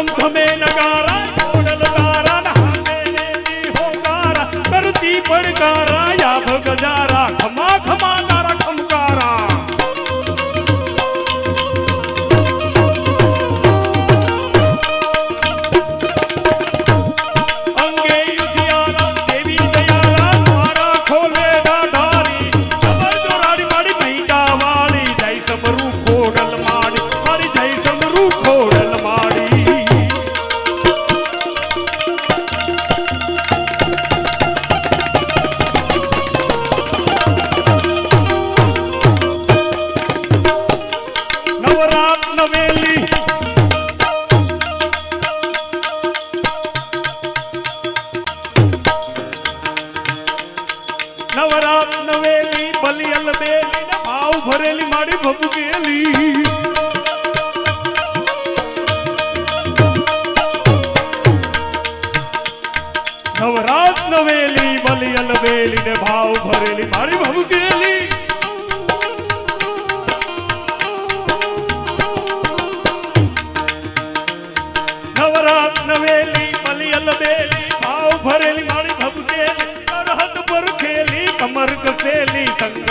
ધમધમે નગારા ખોડલ તારા હાકે દેતી હોકારા કરતી પડકારા યા ભગજારા ખમા ખમા નવરાત નવેલી, બલિયલ બેલી ભાવ ભરેલી મારી ભગુકેલી નવરાત નવેલી, બલિયલ બેલી ભાવ ભરેલી મારી ભગુકેલી નવરાત નવેલી, બલિયલ બેલી કમર કસેલી સંગ